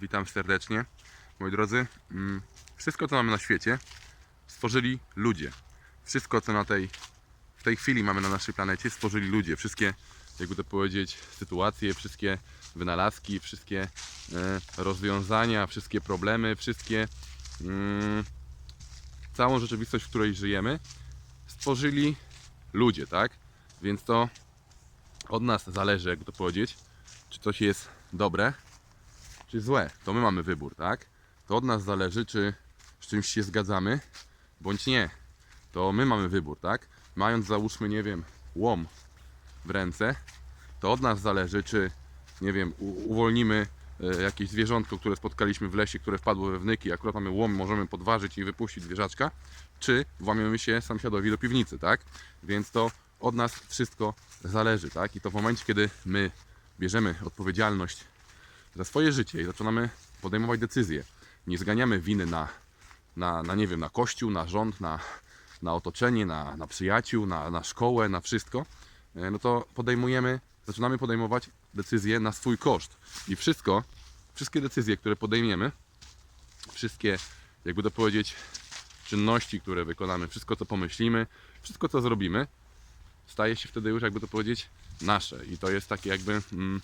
Witam serdecznie. Moi drodzy, mm, wszystko co mamy na świecie stworzyli ludzie. Wszystko co na tej, w tej chwili mamy na naszej planecie stworzyli ludzie. Wszystkie, jakby to powiedzieć, sytuacje, wszystkie wynalazki, wszystkie e, rozwiązania, wszystkie problemy, wszystkie mm, całą rzeczywistość, w której żyjemy stworzyli ludzie, tak? Więc to od nas zależy, jakby to powiedzieć, czy coś jest dobre, czy złe. To my mamy wybór, tak? To od nas zależy, czy z czymś się zgadzamy, bądź nie. To my mamy wybór, tak? Mając załóżmy, nie wiem, łom w ręce, to od nas zależy, czy, nie wiem, uwolnimy e, jakieś zwierzątko, które spotkaliśmy w lesie, które wpadło we wnyki, akurat mamy łom, możemy podważyć i wypuścić zwierzaczka, czy włamiemy się sąsiadowi do piwnicy, tak? Więc to od nas wszystko zależy, tak? I to w momencie, kiedy my bierzemy odpowiedzialność za swoje życie i zaczynamy podejmować decyzje, nie zganiamy winy na, na, na nie wiem, na kościół, na rząd, na, na otoczenie, na, na przyjaciół, na, na szkołę, na wszystko, e, no to podejmujemy, zaczynamy podejmować decyzje na swój koszt. I wszystko, wszystkie decyzje, które podejmiemy, wszystkie, jakby to powiedzieć, czynności, które wykonamy, wszystko co pomyślimy, wszystko co zrobimy, staje się wtedy już, jakby to powiedzieć, nasze. I to jest takie jakby mm,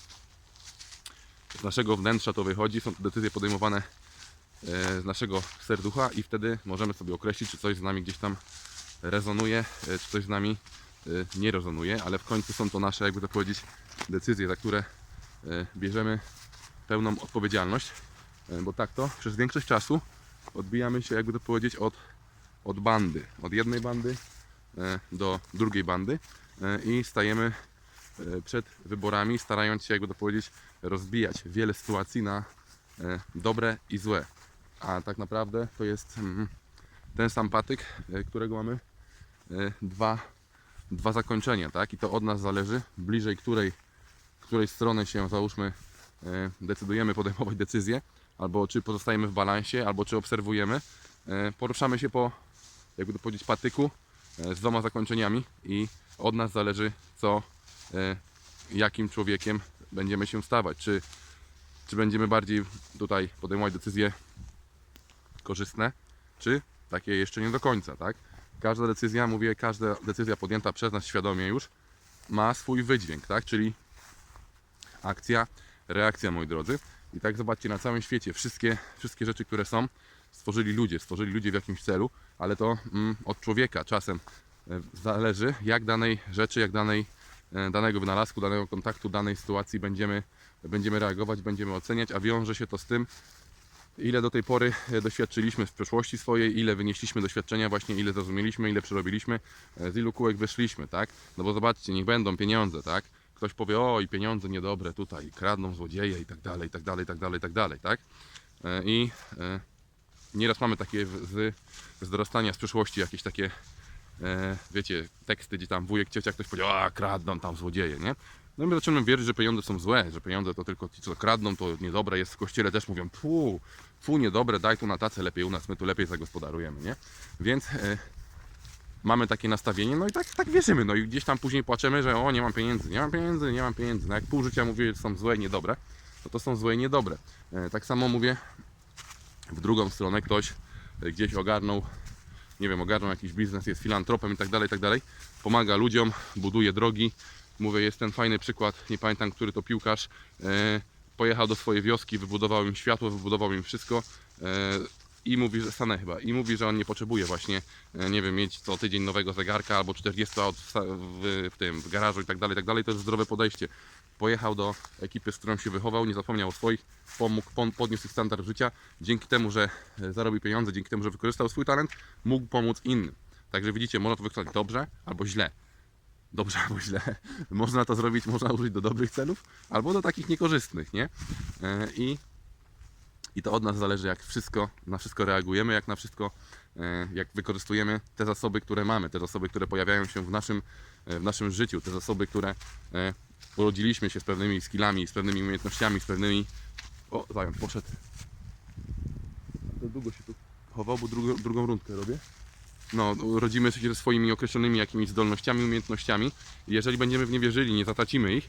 z naszego wnętrza to wychodzi, są to decyzje podejmowane e, z naszego serducha i wtedy możemy sobie określić, czy coś z nami gdzieś tam rezonuje, e, czy coś z nami e, nie rezonuje, ale w końcu są to nasze, jakby to powiedzieć, decyzje, za które bierzemy pełną odpowiedzialność, bo tak to przez większość czasu odbijamy się, jakby to powiedzieć, od, od bandy, od jednej bandy do drugiej bandy i stajemy przed wyborami, starając się, jakby to powiedzieć, rozbijać wiele sytuacji na e, dobre i złe. A tak naprawdę to jest mm, ten sam patyk, e, którego mamy e, dwa, dwa zakończenia, tak? I to od nas zależy, bliżej której, której strony się, załóżmy, e, decydujemy podejmować decyzję, albo czy pozostajemy w balansie, albo czy obserwujemy. E, Poruszamy się po, jakby to powiedzieć, patyku e, z dwoma zakończeniami i od nas zależy, co, e, jakim człowiekiem będziemy się stawać. Czy, czy będziemy bardziej tutaj podejmować decyzje korzystne, czy takie jeszcze nie do końca, tak? Każda decyzja, mówię, każda decyzja podjęta przez nas świadomie już ma swój wydźwięk, tak? Czyli akcja, reakcja, moi drodzy. I tak zobaczcie, na całym świecie wszystkie, wszystkie rzeczy, które są, stworzyli ludzie, stworzyli ludzie w jakimś celu, ale to mm, od człowieka czasem e, zależy, jak danej rzeczy, jak danej, e, danego wynalazku, danego kontaktu, danej sytuacji będziemy, będziemy reagować, będziemy oceniać, a wiąże się to z tym, ile do tej pory e, doświadczyliśmy w przeszłości swojej, ile wynieśliśmy doświadczenia, właśnie ile zrozumieliśmy, ile przerobiliśmy, e, z ilu kółek wyszliśmy, tak? No bo zobaczcie, niech będą pieniądze, tak? Ktoś powie, o i pieniądze niedobre tutaj, kradną złodzieje i tak dalej, i tak dalej, i tak dalej, i tak dalej, tak? E, I e, nieraz mamy takie z, z dorastania z przeszłości jakieś takie, e, wiecie, teksty, gdzie tam wujek, ciocia, ktoś powiedział, a kradną tam złodzieje, nie? No i my zaczynamy wierzyć, że pieniądze są złe, że pieniądze to tylko ci, co kradną, to niedobre jest. W kościele też mówią, fu, fu, niedobre, daj tu na tacę, lepiej u nas, my tu lepiej zagospodarujemy, nie? Więc e, mamy takie nastawienie, no i tak, tak wierzymy, no i gdzieś tam później płaczemy, że o, nie mam pieniędzy, nie mam pieniędzy, nie mam pieniędzy. No jak pół życia mówię, że są złe i niedobre, to to są złe i niedobre. E, tak samo mówię, w drugą stronę ktoś e, gdzieś ogarnął, nie wiem, ogarnął jakiś biznes, jest filantropem i tak dalej, tak dalej, pomaga ludziom, buduje drogi. Mówię, jest ten fajny przykład, nie pamiętam, który to piłkarz, e, pojechał do swojej wioski, wybudował im światło, wybudował im wszystko e, i mówi, że stanę chyba, i mówi, że on nie potrzebuje właśnie, e, nie wiem, mieć co tydzień nowego zegarka albo 40 aut w, w, w tym, w garażu i tak dalej, tak dalej, to jest zdrowe podejście. Pojechał do ekipy, z którą się wychował, nie zapomniał o swoich, pomógł, podniósł ich standard życia, dzięki temu, że e, zarobił pieniądze, dzięki temu, że wykorzystał swój talent, mógł pomóc innym. Także widzicie, można to wykorzystać dobrze albo źle. Dobrze albo źle. Można to zrobić, można użyć do dobrych celów, albo do takich niekorzystnych, nie? E, I, i to od nas zależy, jak wszystko, na wszystko reagujemy, jak na wszystko, e, jak wykorzystujemy te zasoby, które mamy, te zasoby, które pojawiają się w naszym, w naszym życiu, te zasoby, które urodziliśmy się z pewnymi skillami, z pewnymi umiejętnościami, z pewnymi... O, zając, poszedł. To długo się tu chował, bo drugą, drugą rundkę robię. No, rodzimy się ze swoimi określonymi jakimiś zdolnościami, umiejętnościami. Jeżeli będziemy w nie wierzyli, nie zatracimy ich,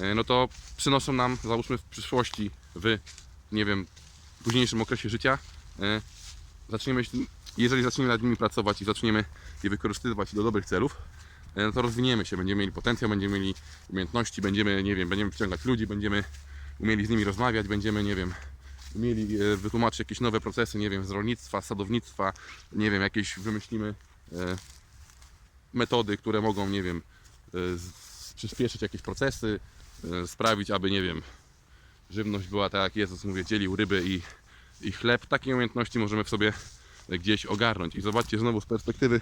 e, no to przynoszą nam, załóżmy w przyszłości, w, nie wiem, późniejszym okresie życia e, zaczniemy, jeżeli zaczniemy nad nimi pracować i zaczniemy je wykorzystywać do dobrych celów, no to rozwiniemy się, będziemy mieli potencjał, będziemy mieli umiejętności, będziemy, nie wiem, będziemy przyciągać ludzi, będziemy umieli z nimi rozmawiać, będziemy, nie wiem, umieli e, wytłumaczyć jakieś nowe procesy, nie wiem, z rolnictwa, sadownictwa, nie wiem, jakieś wymyślimy e, metody, które mogą, nie wiem, e, przyspieszyć jakieś procesy, e, sprawić, aby, nie wiem, żywność była tak jak Jezus, mówię, dzielił ryby i, i chleb. Takie umiejętności możemy w sobie gdzieś ogarnąć. I zobaczcie znowu z perspektywy,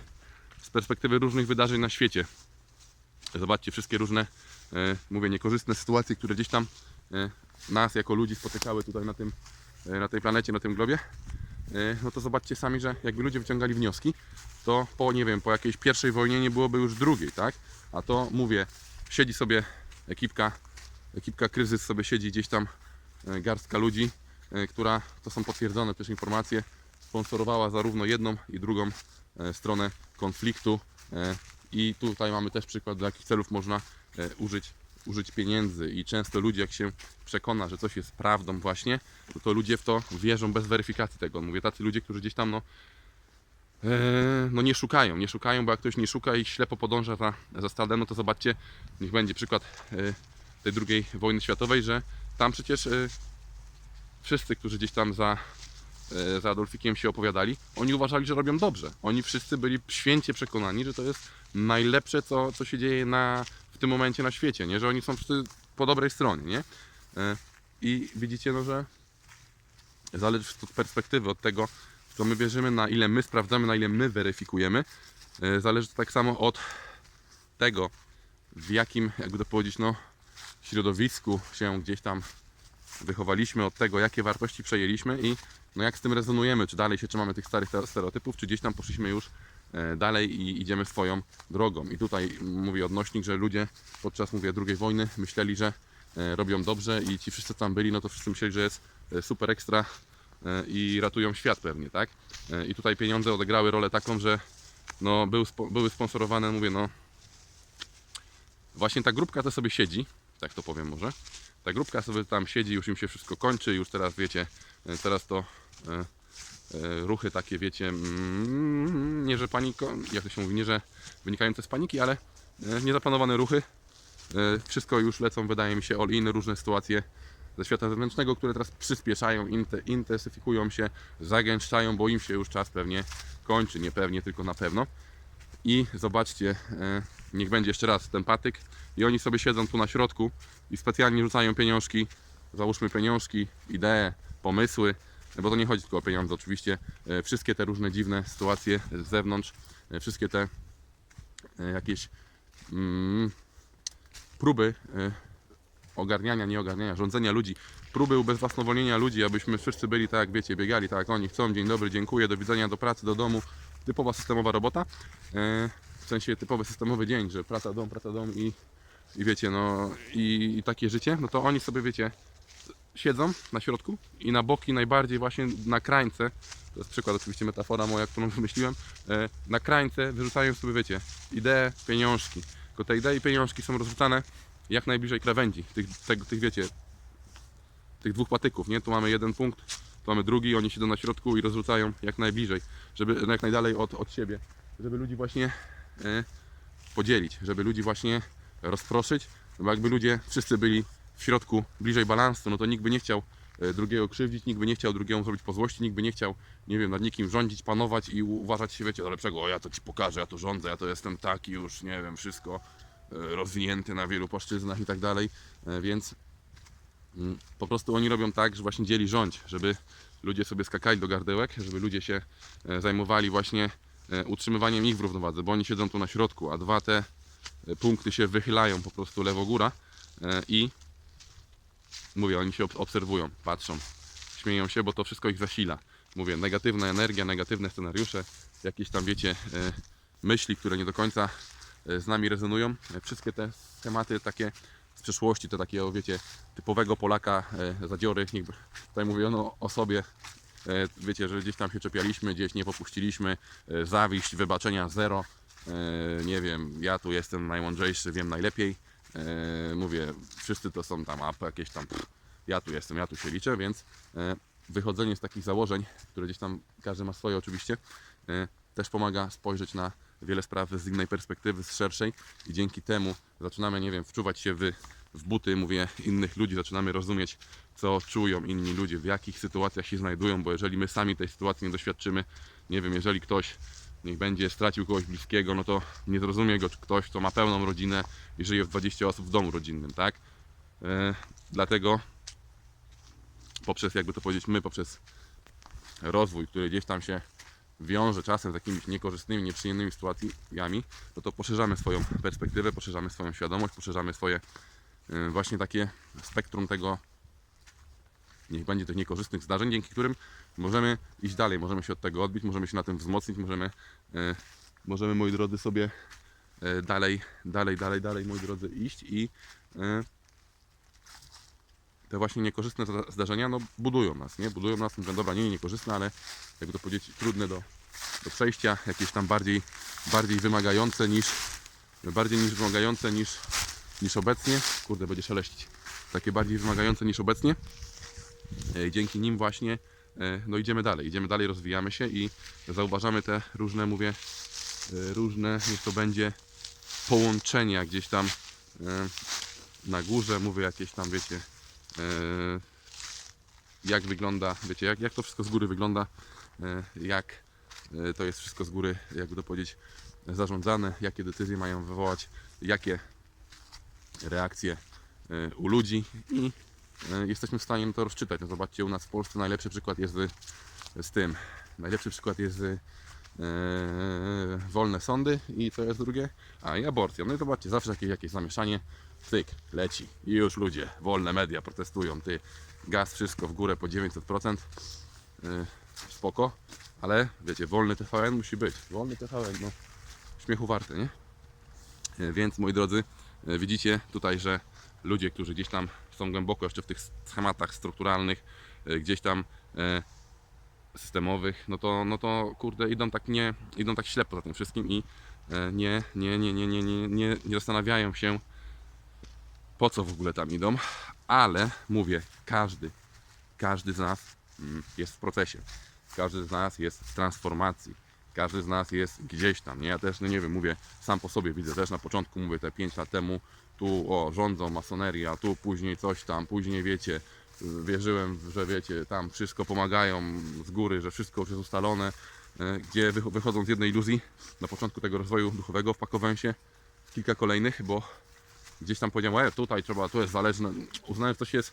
z perspektywy różnych wydarzeń na świecie. Zobaczcie wszystkie różne, e, mówię, niekorzystne sytuacje, które gdzieś tam e, nas jako ludzi spotykały tutaj na, tym, e, na tej planecie, na tym globie. No to zobaczcie sami, że jakby ludzie wyciągali wnioski, to po, nie wiem, po jakiejś pierwszej wojnie nie byłoby już drugiej, tak? A to, mówię, siedzi sobie ekipka, ekipka kryzys sobie siedzi gdzieś tam garstka ludzi, która, to są potwierdzone też informacje, sponsorowała zarówno jedną i drugą stronę konfliktu e, i tutaj mamy też przykład, do jakich celów można e, użyć, użyć pieniędzy i często ludzie jak się przekona, że coś jest prawdą właśnie, no to ludzie w to wierzą bez weryfikacji tego. Mówię, tacy ludzie, którzy gdzieś tam no, e, no nie szukają, nie szukają, bo jak ktoś nie szuka i ślepo podąża za, za stadem, no to zobaczcie, niech będzie przykład e, tej drugiej wojny światowej, że tam przecież e, wszyscy, którzy gdzieś tam za, e, za Adolfikiem się opowiadali, oni uważali, że robią dobrze. Oni wszyscy byli święcie przekonani, że to jest najlepsze, co, co się dzieje na, w tym momencie na świecie, nie? że oni są wszyscy po dobrej stronie. Nie? E, I widzicie, no, że zależy od perspektywy, od tego, w co my wierzymy, na ile my sprawdzamy, na ile my weryfikujemy. E, Zależy to tak samo od tego, w jakim, jakby to powiedzieć, no, środowisku się gdzieś tam wychowaliśmy, od tego, jakie wartości przejęliśmy i no, jak z tym rezonujemy, czy dalej się trzymamy tych starych te- stereotypów, czy gdzieś tam poszliśmy już e, dalej i idziemy swoją drogą. I tutaj mówię odnośnik, że ludzie podczas, mówię, II wojny myśleli, że e, robią dobrze i ci wszyscy tam byli, no to wszyscy myśleli, że jest e, super ekstra i ratują świat pewnie, tak? I tutaj pieniądze odegrały rolę taką, że no, był, były sponsorowane, mówię, no właśnie ta grupka to sobie siedzi, tak to powiem może. Ta grupka sobie tam siedzi, już im się wszystko kończy, już teraz wiecie, e, teraz to e, e, ruchy takie, wiecie, mm, nie że paniko, jak to się mówi, nie że wynikające z paniki, ale e, niezapanowane ruchy. E, Wszystko już lecą, wydaje mi się, all in, różne sytuacje ze świata zewnętrznego, które teraz przyspieszają, inte, intensyfikują się, zagęszczają, bo im się już czas pewnie kończy, nie pewnie, tylko na pewno. I zobaczcie, e, niech będzie jeszcze raz ten patyk. I oni sobie siedzą tu na środku i specjalnie rzucają pieniążki. Załóżmy pieniążki, idee, pomysły, bo to nie chodzi tylko o pieniądze, oczywiście. E, Wszystkie te różne dziwne sytuacje z zewnątrz, e, wszystkie te jakieś mm, próby ogarniania, nie ogarniania, rządzenia ludzi, próby ubezwłasnowolnienia ludzi, abyśmy wszyscy byli tak jak wiecie, biegali tak jak oni chcą, dzień dobry, dziękuję, do widzenia, do pracy, do domu, typowa systemowa robota, e, w sensie typowy systemowy dzień, że praca, dom, praca, dom i, i wiecie, no i, i takie życie, no to oni sobie wiecie, siedzą na środku i na boki najbardziej właśnie na krańce, to jest przykład oczywiście metafora moja, którą wymyśliłem, e, na krańce wyrzucają sobie wiecie, idee, pieniążki, tylko te idee i pieniążki są rozrzucane jak najbliżej krawędzi, tych, tego, tych wiecie, tych dwóch patyków, nie? Tu mamy jeden punkt, mamy drugi, oni siedzą na środku i rozrzucają jak najbliżej, żeby no jak najdalej od, od siebie, żeby ludzi właśnie e, podzielić, żeby ludzi właśnie rozproszyć, bo jakby ludzie wszyscy byli w środku bliżej balansu, no to nikt by nie chciał e, drugiego krzywdzić, nikt by nie chciał drugiemu zrobić po złości, nikt by nie chciał, nie wiem, nad nikim rządzić, panować i uważać się, wiecie, do lepszego, o ja to ci pokażę, ja to rządzę, ja to jestem taki już, nie wiem, wszystko e, rozwinięty na wielu płaszczyznach i tak dalej, więc po prostu oni robią tak, że właśnie dzieli rządź, żeby ludzie sobie skakali do gardełek, żeby ludzie się e, zajmowali właśnie e, utrzymywaniem ich w równowadze, bo oni siedzą tu na środku, a dwa te e, punkty się wychylają po prostu lewo-góra i mówię, oni się ob- obserwują, patrzą, śmieją się, bo to wszystko ich zasila. Mówię, negatywna energia, negatywne scenariusze, jakieś tam, wiecie, myśli, które nie do końca z nami rezonują. Wszystkie te schematy takie z przeszłości, to takiego, wiecie, typowego Polaka, e, zadziory, tutaj mówiono o sobie, e, wiecie, że gdzieś tam się czepialiśmy, gdzieś nie popuściliśmy, e, zawiść, wybaczenia zero, e, nie wiem, ja tu jestem najmądrzejszy, wiem najlepiej, e, mówię, wszyscy to są tam, a jakieś tam, pff, ja tu jestem, ja tu się liczę, więc e, wychodzenie z takich założeń, które gdzieś tam każdy ma swoje oczywiście, e, też pomaga spojrzeć na wiele spraw z innej perspektywy, z szerszej. I dzięki temu zaczynamy, nie wiem, wczuwać się w, w buty, mówię, innych ludzi, zaczynamy rozumieć, co czują inni ludzie, w jakich sytuacjach się znajdują, bo jeżeli my sami tej sytuacji nie doświadczymy, nie wiem, jeżeli ktoś niech będzie stracił kogoś bliskiego, no to nie zrozumie go ktoś, kto ma pełną rodzinę i żyje w 20 osób w domu rodzinnym, tak? E, dlatego poprzez, jakby to powiedzieć, my poprzez rozwój, który gdzieś tam się wiąże czasem z jakimiś niekorzystnymi, nieprzyjemnymi sytuacjami, no to poszerzamy swoją perspektywę, poszerzamy swoją świadomość, poszerzamy swoje e, właśnie takie spektrum tego, niech będzie tych niekorzystnych zdarzeń, dzięki którym możemy iść dalej, możemy się od tego odbić, możemy się na tym wzmocnić, możemy, e, możemy moi drodzy sobie e, dalej, dalej, dalej, dalej, moi drodzy iść i te właśnie niekorzystne zda- zdarzenia no, budują nas, nie? Budują nas, mówią, dobra, nie niekorzystne, ale jakby to powiedzieć, trudne do, do przejścia, jakieś tam bardziej, bardziej wymagające niż bardziej niż wymagające niż, niż obecnie. Kurde, będzie szeleścić. Takie bardziej wymagające niż obecnie. E, Dzięki nim właśnie e, no idziemy dalej, idziemy dalej, rozwijamy się i zauważamy te różne, mówię, e, różne, niech to będzie połączenia gdzieś tam na górze, mówię jakieś tam, wiecie, jak wygląda, wiecie, jak, jak to wszystko z góry wygląda, jak e, to jest wszystko z góry, jakby to powiedzieć, zarządzane, jakie decyzje mają wywołać, jakie reakcje e, u ludzi i e, jesteśmy w stanie to rozczytać. No zobaczcie, u nas w Polsce najlepszy przykład jest z, tym. Najlepszy przykład jest z, e, wolne sądy i co jest drugie? A i aborcja. No i zobaczcie, zawsze jakieś, jakieś zamieszanie, cyk, leci. I już ludzie, wolne media protestują, ty, gaz, wszystko w górę po 900%. E, spoko, ale wiecie, wolny TVN musi być. Wolny TVN, no śmiechu warte, nie? E, więc moi drodzy, e, widzicie tutaj, że ludzie, którzy gdzieś tam są głęboko jeszcze w tych schematach strukturalnych, e, gdzieś tam systemowych, no to, no to kurde, idą tak, nie, idą tak ślepo za tym wszystkim i nie, nie, nie, nie, nie, nie, nie, nie zastanawiają się, po co w ogóle tam idą, ale mówię, każdy, każdy z nas mm, jest w procesie każdy z nas jest w transformacji, każdy z nas jest gdzieś tam, nie? Ja też, no nie wiem, mówię, sam po sobie widzę też na początku, mówię, te 5 lat temu, tu o, rządzą masoneria, tu później coś tam, później wiecie, wierzyłem, że wiecie, tam wszystko pomagają z góry, że wszystko już jest ustalone, y, gdzie wych- wychodząc z jednej iluzji, na początku tego rozwoju duchowego wpakowałem się w kilka kolejnych, bo gdzieś tam powiedziałem, e, tutaj trzeba, tu jest zależne, uznałem, że coś jest,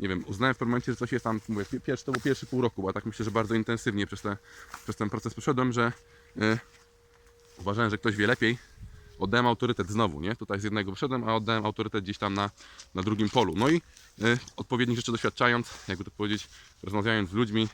nie wiem, uznałem w pewnym momencie, że coś jest tam, mówię, pi- pierwszy, to był pierwszy pół roku, bo tak myślę, że bardzo intensywnie przez, te, przez ten proces przeszedłem, że e, uważałem, że ktoś wie lepiej, oddałem autorytet znowu, nie? Tutaj z jednego wyszedłem, a oddałem autorytet gdzieś tam na, na drugim polu. No i e, odpowiednich rzeczy doświadczając, jakby to powiedzieć, rozmawiając z ludźmi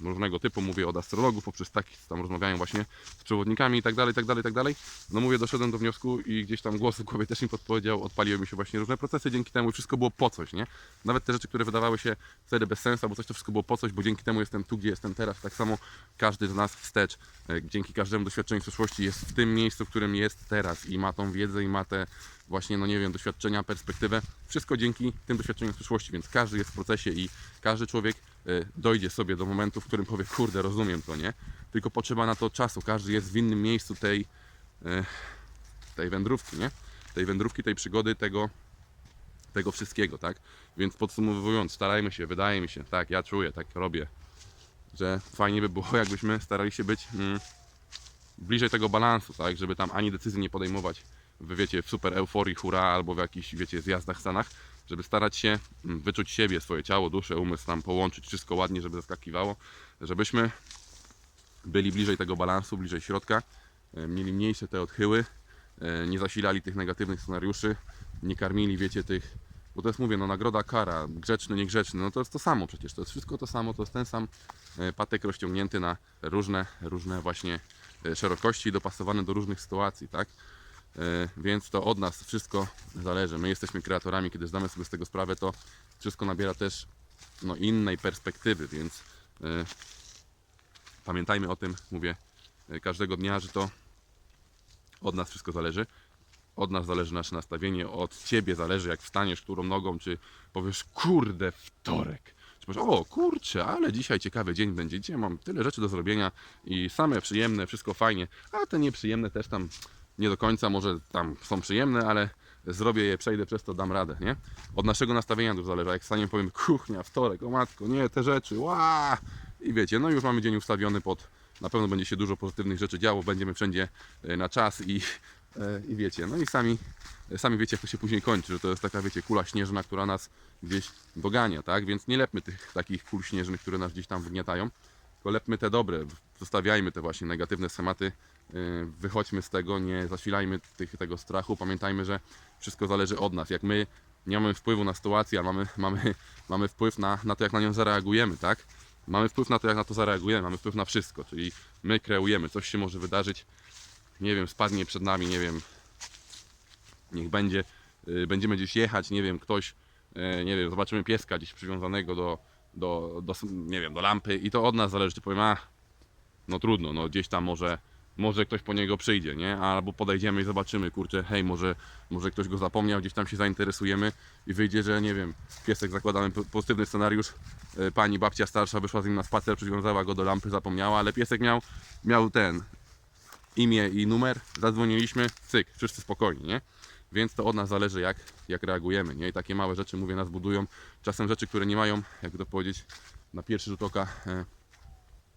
różnego typu, mówię od astrologów, poprzez takich, tam rozmawiają właśnie z przewodnikami i tak dalej, tak dalej, tak dalej. No mówię, doszedłem do wniosku i gdzieś tam głos w głowie też mi podpowiedział, odpaliły mi się właśnie różne procesy dzięki temu wszystko było po coś, nie? Nawet te rzeczy, które wydawały się wtedy bez sensu, albo coś, to wszystko było po coś, bo dzięki temu jestem tu, gdzie jestem teraz. Tak samo każdy z nas wstecz, e, dzięki każdemu doświadczeniu w przeszłości jest w tym miejscu, w którym jest teraz i ma tą wiedzę i ma te właśnie, no nie wiem, doświadczenia, perspektywę. Wszystko dzięki tym doświadczeniom z przeszłości, więc każdy jest w procesie i każdy człowiek e, dojdzie sobie do momentu, w którym powie, kurde, rozumiem to, nie? Tylko potrzeba na to czasu. Każdy jest w innym miejscu tej, e, tej wędrówki, nie? Tej wędrówki, tej przygody, tego, tego wszystkiego, tak? Więc podsumowując, starajmy się, wydaje mi się, tak, ja czuję, tak robię, że fajnie by było, jakbyśmy starali się być mm, bliżej tego balansu, tak? Żeby tam ani decyzji nie podejmować w, wiecie, w super euforii, hura, albo w jakichś, wiecie, zjazdach, stanach, żeby starać się mm, wyczuć siebie, swoje ciało, duszę, umysł, tam połączyć wszystko ładnie, żeby zaskakiwało, żebyśmy byli bliżej tego balansu, bliżej środka, e, mieli mniejsze te odchyły, e, nie zasilali tych negatywnych scenariuszy, nie karmili, wiecie, tych, bo to jest, mówię, no nagroda, kara, grzeczny, niegrzeczny, no to jest to samo przecież, to jest wszystko to samo, to jest ten sam e, patek rozciągnięty na różne, różne właśnie szerokości, dopasowany do różnych sytuacji, tak? E, Więc to od nas wszystko zależy. My jesteśmy kreatorami, kiedy zdamy sobie z tego sprawę, to wszystko nabiera też no, innej perspektywy, więc e, pamiętajmy o tym, mówię e, każdego dnia, że to od nas wszystko zależy. Od nas zależy nasze nastawienie, od ciebie zależy, jak wstaniesz którą nogą, czy powiesz, kurde, wtorek, Że powiesz, o kurczę, ale dzisiaj ciekawy dzień będzie, dzisiaj mam tyle rzeczy do zrobienia i same przyjemne, wszystko fajnie, a te nieprzyjemne też tam nie do końca, może tam są przyjemne, ale zrobię je, przejdę przez to, dam radę, nie? Od naszego nastawienia dużo zależy, jak staniemy powiem, kuchnia, wtorek, o matko, nie, te rzeczy, ła! I wiecie, no już mamy dzień ustawiony pod, na pewno będzie się dużo pozytywnych rzeczy działo, będziemy wszędzie e, na czas i, e, i wiecie, no i sami, sami wiecie, jak to się później kończy, że to jest taka, wiecie, kula śnieżna, która nas gdzieś dogania, tak? Więc nie lepmy tych takich kul śnieżnych, które nas gdzieś tam wygniatają, tylko lepmy te dobre, zostawiajmy te właśnie negatywne schematy, wychodźmy z tego, nie zasilajmy tych, tego strachu, pamiętajmy, że wszystko zależy od nas. Jak my nie mamy wpływu na sytuację, a mamy, mamy, mamy wpływ na, na to, jak na nią zareagujemy, tak? Mamy wpływ na to, jak na to zareagujemy, mamy wpływ na wszystko, czyli my kreujemy, coś się może wydarzyć, nie wiem, spadnie przed nami, nie wiem, niech będzie, y, będziemy gdzieś jechać, nie wiem, ktoś, y, nie wiem, zobaczymy pieska gdzieś przywiązanego do, do, do, nie wiem, do lampy i to od nas zależy, czy powiem, a, no trudno, no gdzieś tam może, może ktoś po niego przyjdzie, nie? Albo podejdziemy i zobaczymy, kurczę, hej, może, może ktoś go zapomniał, gdzieś tam się zainteresujemy i wyjdzie, że nie wiem, piesek zakładamy po- pozytywny scenariusz, y, pani babcia starsza wyszła z nim na spacer, przywiązała go do lampy, zapomniała, ale piesek miał, miał ten, imię i numer, zadzwoniliśmy, cyk, wszyscy spokojni, nie? Więc to od nas zależy, jak, jak reagujemy, nie? I takie małe rzeczy, mówię, nas budują. Czasem rzeczy, które nie mają, jakby to powiedzieć, na pierwszy rzut oka e,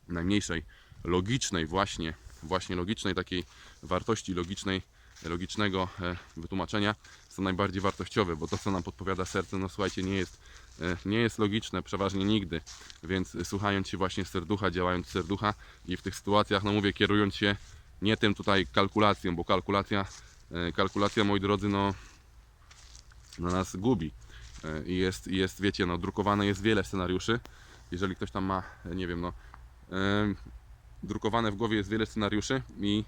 najmniejszej, logicznej właśnie, właśnie logicznej takiej wartości logicznej, logicznego e, wytłumaczenia są najbardziej wartościowe, bo to, co nam podpowiada serce, no słuchajcie, nie jest, e, nie jest logiczne, przeważnie nigdy, więc e, słuchając się właśnie serducha, działając serducha i w tych sytuacjach, no mówię, kierując się nie tym tutaj kalkulacją, bo kalkulacja, kalkulacja, moi drodzy, no na nas gubi. I jest, jest, wiecie, no drukowane jest wiele scenariuszy. Jeżeli ktoś tam ma, nie wiem, no drukowane w głowie jest wiele scenariuszy i,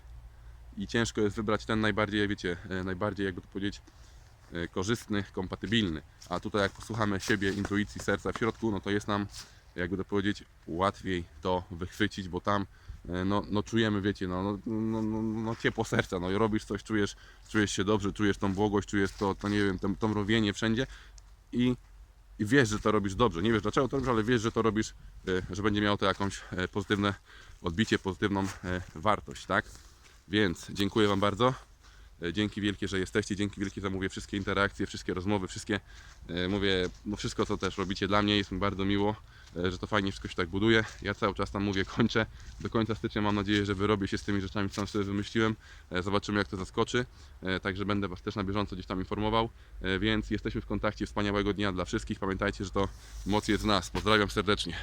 i ciężko jest wybrać ten najbardziej, wiecie, e, najbardziej, jakby to powiedzieć, e, korzystny, kompatybilny. A tutaj jak posłuchamy siebie, intuicji, serca w środku, no to jest nam, jakby to powiedzieć, łatwiej to wychwycić, bo tam e, no, no czujemy, wiecie, no, no, no, no, no ciepło serca, no i robisz coś, czujesz, czujesz się dobrze, czujesz tą błogość, czujesz to, to nie wiem, to, to mrowienie wszędzie i, i wiesz, że to robisz dobrze. Nie wiesz dlaczego to robisz, ale wiesz, że to robisz, e, że będzie miało to jakąś e, pozytywne odbicie, pozytywną e, wartość, tak? Więc dziękuję Wam bardzo. Dzięki wielkie, że jesteście, dzięki wielkie za mówię wszystkie interakcje, wszystkie rozmowy, wszystkie mówię, no wszystko co też robicie dla mnie, jest mi bardzo miło, że to fajnie wszystko się tak buduje. Ja cały czas tam mówię, kończę do końca stycznia, mam nadzieję, że wyrobię się z tymi rzeczami, co sobie wymyśliłem. E, Zobaczymy jak to zaskoczy, E, także będę Was też na bieżąco gdzieś tam informował, E, więc jesteśmy w kontakcie, wspaniałego dnia dla wszystkich. Pamiętajcie, że to moc jest w nas. Pozdrawiam serdecznie.